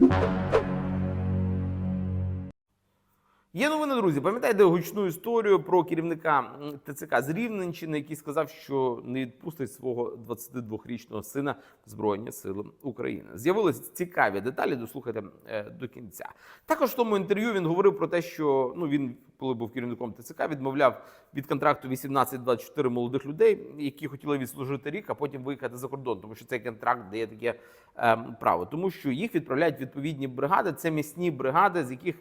Música Є новини, друзі. Пам'ятаєте гучну історію про керівника ТЦК з Рівненщини, який сказав, що не відпустить свого 22-річного сина Збройні Сили України. З'явились цікаві деталі. Дослухайте е, до кінця. Також в тому інтерв'ю він говорив про те, що ну він, коли був керівником ТЦК, відмовляв від контракту 18-24 молодих людей, які хотіли відслужити рік, а потім виїхати за кордон, тому що цей контракт дає таке е, право, тому що їх відправляють відповідні бригади. Це місні бригади, з яких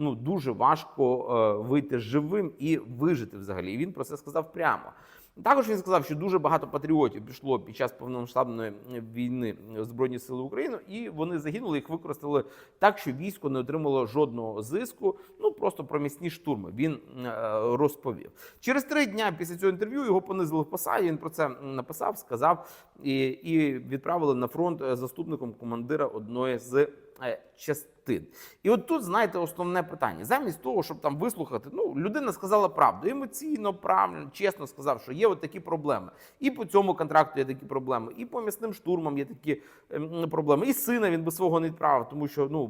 ну дуже важко е, вийти живим і вижити взагалі. І він про це сказав прямо. Також він сказав, що дуже багато патріотів пішло під час повномасштабної війни Збройні Сили України, і вони загинули, їх використали так, що військо не отримало жодного зиску. Ну просто про місні штурми він е, розповів. Через три дня після цього інтерв'ю його понизили в посаді. Він про це написав, сказав і, і відправили на фронт е, заступником командира одної з е, частин. І от тут, знаєте, основне питання. Замість того, щоб там вислухати, ну, людина сказала правду, емоційно, правильно, чесно сказав, що є от такі проблеми. І по цьому контракту є такі проблеми, і по м'ясним штурмам є такі ем, проблеми. І сина він би свого не відправив, тому що ну,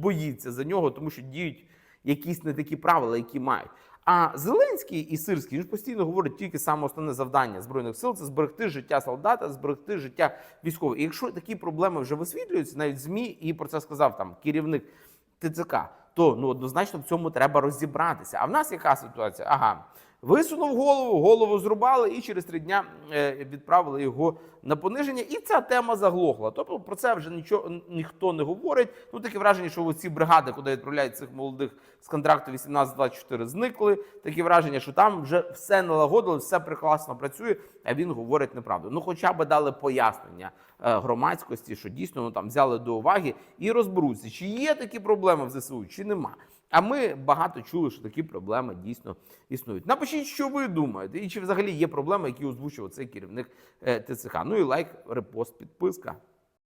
боїться за нього, тому що діють якісь не такі правила, які мають. А Зеленський і Сирський він постійно говорить тільки саме основне завдання збройних сил це зберегти життя солдата, зберегти життя військового. І якщо такі проблеми вже висвітлюються, навіть змі, і про це сказав там керівник ТЦК, то ну однозначно в цьому треба розібратися. А в нас яка ситуація? Ага. Висунув голову, голову зрубали, і через три дня е, відправили його на пониження. І ця тема заглохла. Тобто про це вже нічого ніхто не говорить. Ну таке враження, що ці бригади, куди відправляють цих молодих з контракту 18-24, зникли. Таке враження, що там вже все налагодили, все прекрасно працює. А він говорить неправду. Ну, хоча б дали пояснення е, громадськості, що дійсно ну, там взяли до уваги і розберуться, чи є такі проблеми в ЗСУ, чи нема. А ми багато чули, що такі проблеми дійсно існують. Напишіть, що ви думаєте, і чи взагалі є проблеми, які озвучував цей керівник е, ТЦК. Ну і лайк, репост, підписка.